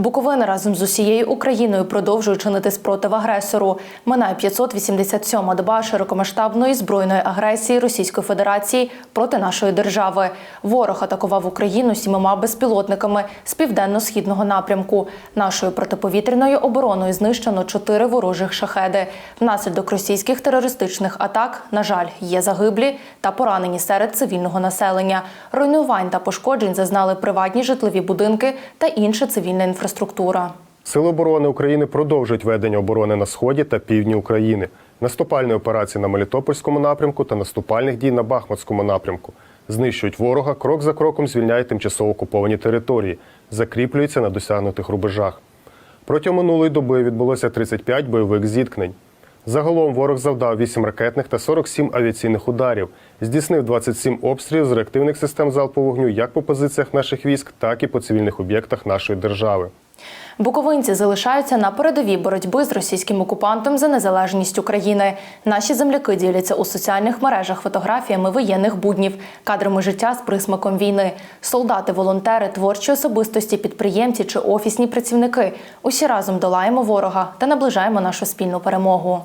Буковина разом з усією Україною продовжує чинити спротив агресору. Минає 587-ма доба широкомасштабної збройної агресії Російської Федерації проти нашої держави. Ворог атакував Україну сімома безпілотниками з південно-східного напрямку. Нашою протиповітряною обороною знищено чотири ворожих шахеди. Внаслідок російських терористичних атак, на жаль, є загиблі та поранені серед цивільного населення. Руйнувань та пошкоджень зазнали приватні житлові будинки та інша цивільна інфраструктура. Сили оборони України продовжують ведення оборони на сході та півдні України, наступальні операції на Мелітопольському напрямку та наступальних дій на Бахмутському напрямку. Знищують ворога, крок за кроком звільняють тимчасово окуповані території, закріплюються на досягнутих рубежах. Протягом минулої доби відбулося 35 бойових зіткнень. Загалом ворог завдав 8 ракетних та 47 авіаційних ударів, здійснив 27 обстрілів з реактивних систем залпового вогню як по позиціях наших військ, так і по цивільних об'єктах нашої держави. Буковинці залишаються на передовій боротьби з російським окупантом за незалежність України. Наші земляки діляться у соціальних мережах фотографіями воєнних буднів, кадрами життя з присмаком війни. Солдати, волонтери, творчі особистості, підприємці чи офісні працівники. Усі разом долаємо ворога та наближаємо нашу спільну перемогу.